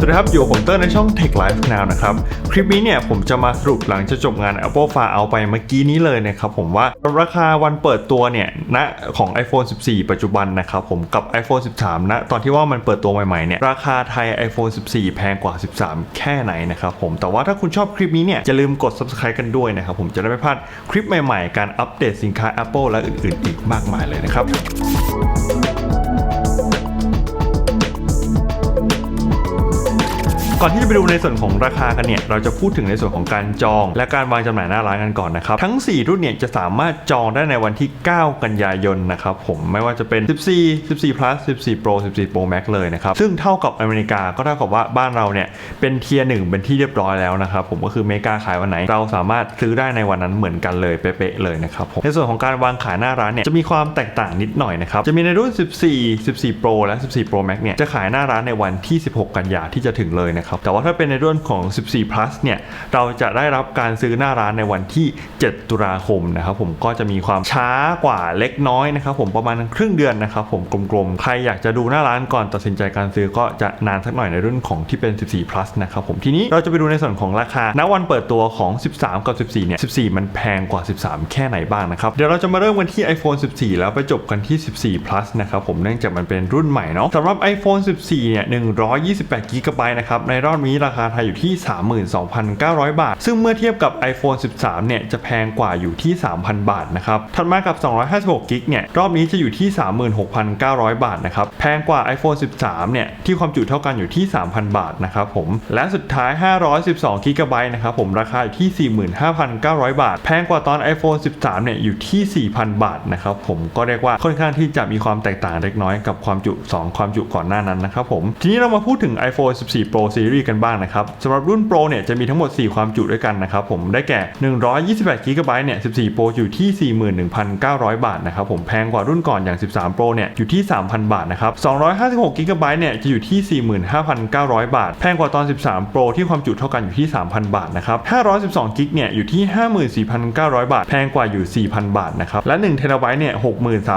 สวัสดีครับ อยู่ผมเตอร์ในช่อง Tech Life Now นะครับ คลิปนี้เนี่ยผมจะมาสรุปหลังจากจบงาน Apple Far Out ไปเมื่อกี้นี้เลยนะครับผมว่าราคาวันเปิดตัวเนี่ยณของ iPhone 14 ปัจจุบันนะครับผมกับ iPhone 13ณตอนที่ว่ามันเปิดตัวใหม่ๆเนี่ยราคาไทย iPhone 14 แพงกว่า 13 แค่ไหนนะครับผมแต่ว่าถ้าคุณชอบคลิปนี้เนี่ยอย่าลืมกด subscribe กันด้วยนะครับผมจะได้ไม่พลาดคลิปใหม่ๆ การอัปเดตสินค้า Apple และอื่นๆ อีกมากมายเลยนะครับ ก่อนที่จะไปดูในส่วนของราคากันเนี่ย เราจะพูดถึงในส่วนของการจอง และการวางจำหน่ายหน้าร้านกันก่อนนะครับ ทั้ง 4 รุ่นเนี่ยจะสามารถจองได้ในวันที่ 9 กันยายนนะครับผมไม่ว่าจะเป็น 14 14 plus 14 pro 14 pro max เลยนะครับ ซึ่งเท่ากับอเมริกาก็เท่ากับว่าบ้านเราเนี่ยเป็นเทียร์หนึ่งเป็นที่เรียบร้อยแล้วนะครับผมก็คือเมกาขายวันไหน เราสามารถซื้อได้ในวันนั้นเหมือนกันเลยเป๊ะๆเลยนะครับผมในส่วนของการวางขายหน้าร้านเนี่ยจะมีความแตกต่างนิดหน่อยนะครับจะมีในรุ่น 14 14 pro และ 14 pro max เนี่ยจะขายหน้าร้านในวันที่ 16 กันยาที่จะถึงเลยนะครับแต่ว่าถ้าเป็นในรุ่นของ 14 plus เนี่ยเราจะได้รับการซื้อหน้าร้านในวันที่ 7 ตุลาคมนะครับผมก็จะมีความช้ากว่าเล็กน้อยนะครับผมประมาณครึ่งเดือนนะครับผมกลมๆ ใครอยากจะดูหน้าร้านก่อนตัดสินใจการซื้อก็จะนานสักหน่อยในรุ่นของที่เป็น 14 plus นะครับผมทีนี้เราจะไปดูในส่วนของราคา ณ วันเปิดตัวของ 13 กับ 14 เนี่ย 14 มันแพงกว่า 13 แค่ไหนบ้างนะครับ เดี๋ยวเราจะมาเริ่มกันที่ iPhone 14 แล้วไปจบกันที่ 14 plus นะครับผมเนื่องจากมันเป็นรุ่นใหม่เนาะสำหรับ iPhone 14 เนี่ย 128 g b นะครับ ในรอบนี้ราคาไทยอยู่ที่ 32,900 บาท ซึ่งเมื่อเทียบกับ iPhone 13 เนี่ย จะแพงกว่าอยู่ที่ 3,000 บาทนะครับ ถัดมากับ 256 g b เนี่ย รอบนี้จะอยู่ที่ 36,900 บาทนะครับ แพงกว่า iPhone 13 เนี่ย ที่ความจุเท่ากันอยู่ที่ 3,000 บาทนะครับผม และสุดท้าย 512 g b นะครับผมราคาอยู่ที่ 45,900 บาท แพงกว่าตอน iPhone 13 เนี่ย อยู่ที่ 4,000 บาทนะครับผมก็เรียกว่าค่อนข้างที่จะมีความแตกต่างเล็กน้อยกับความจุ 2 ความจุก่อนหน้านั้นนะครับผมทีนี้เรามาพูดถึง iPhone 14 Pro Series กันบ้างนะครับสำหรับรุ่น Pro เนี่ยจะมีทั้งหมด 4 ความจุด้วยกันนะครับผมได้แก่ 128 g b เนี่ย 14 Pro อยู่ที่ 41,900 บาทนะครับผมแพงกว่ารุ่นก่อนอย่าง 13 Pro เนี่ยอยู่ที่ 3,000 บาทนะครับ 256 g b เนี่ยจะอยู่ที่ 45,900 บาท แพงกว่าตอน 13 Pro ที่ความจุเท่ากันอยู่ที่ 3,000 บาทนะครับ512 g b เนี่ยอยู่ที่ 54,900 บาท แพงกว่าอยู่ 4,000 บาทนะครับและ1 t b เนี่ย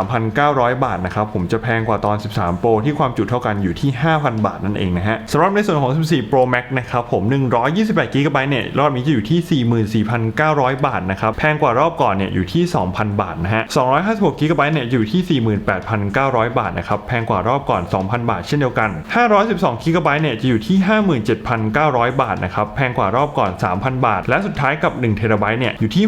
63,900 บาทนะครับผมจะแพงกว่าตอน 13 Pro ที่ความจุเท่ากันอยู่ที่ 5,000 บาทนั่นเองนะฮะสำหรับในส่วนของ 14 Pro Max นะครับผม 128 g b เนี่ยรอบนี้จะอยู่ที่ 44,900 บาทนะครับแพงกว่ารอบก่อนเนี่ยอยู่ที่ 2,000 บาทนะฮะ256 g b เนี่ยอยู่ที่ 48,900 บาทนะครับแพงกว่ารอบก่อน 2,000 บาท เช่นเดียวกัน 512 g b เนี่ยจะอยู่ที่ 57,900 บาทนะครับแพงกว่ารอบก่อน 3,000 บาท และสุดท้ายกับ1 t b เนี่ยอยู่ที่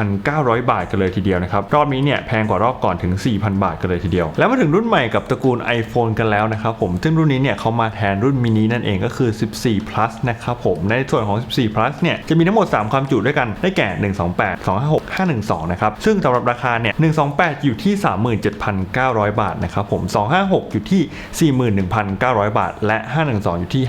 66,900 บาทกันเลยทีเดียวนะครับรอบนี้เนี่ยแพงกว่ารอบก่อนถึง 4,000 บาทกันเลยทีเดียว แล้วมาถึงรุ่นใหม่กับตระกูล iPhone กันแล้วนะครับผมซึ่งรุ่นนี้เนี่ยเขามาแทนรุ่นมินินั่นเองก็คือ14 plus นะครับผม ในส่วนของ 14 plus เนี่ยจะมีทั้งหมด 3 ความจุด้วยกันได้แก่ 128 256 512 นะครับ ซึ่งสำหรับราคาเนี่ย 128 อยู่ที่ 37,900 บาทนะครับผม 256 อยู่ที่ 41,900 บาท และ 512 อยู่ที่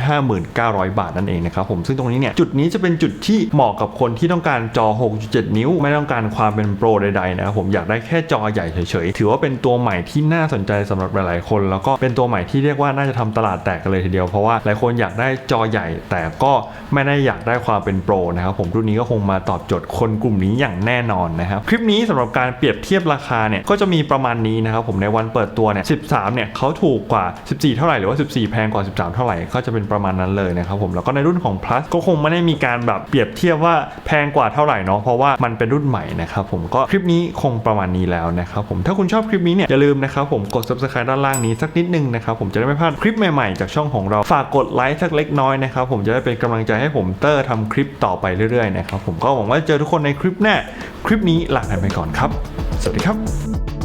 59,000 บาทนั่นเองนะครับผม ซึ่งตรงนี้เนี่ยจุดนี้จะเป็นจุดที่เหมาะกับคนที่ต้องการจอ 6.7 นิ้ว ไม่ต้องการความเป็นโปรใดๆนะครับผมอยากได้แค่จอใหญ่เฉยๆ ถือว่าเป็นตัวใหม่ที่น่าสนใจสำหรับหลายๆคน แล้วก็เป็นตัวใหม่ที่เรียกว่าน่าจะทำตลาดแตกกันเลยทีเดียวเพราะว่าหลายคนอยากได้จอใหญ่ แต่ก็ไม่ได้อยากได้ความเป็นโปรนะครับผมรุ่นนี้ก็คงมาตอบโจทย์คนกลุ่มนี้อย่างแน่นอนนะครับคลิปนี้สำหรับการเปรียบเทียบราคาเนี่ยก็จะมีประมาณนี้นะครับผมในวันเปิดตัวเนี่ย13เนี่ยเขาถูกกว่า 14 เท่าไหร่หรือว่า 14 แพงกว่า 13 เท่าไหร่ก็จะเป็นประมาณนั้นเลยนะครับผมแล้วก็ในรุ่นของ plus ก็คงไม่ได้มีการแบบเปรียบเทียบว่าแพงกว่าเท่าไหร่เนาะเพราะว่ามันเป็นรุ่นใหม่นะครับผมก็คลิปนี้คงประมาณนี้แล้วนะครับผมถ้าคุณชอบคลิปนี้เนี่ยอย่าลืมนะครับผมกด subscribe ด้านล่างนี้สักนิดนึงนะครับผมจะได้ไม่พลาดคลิปใหม่ๆจากช่องของเราฝากกดไลค์สักเล็กน้อยนะครับ ผมจะได้เป็นกำลังใจให้ผมเตอร์ทำคลิปต่อไปเรื่อยๆนะครับผมก็หวังว่าจะเจอทุกคนในคลิปหน้าคลิปนี้ลากันไปก่อนครับ สวัสดีครับ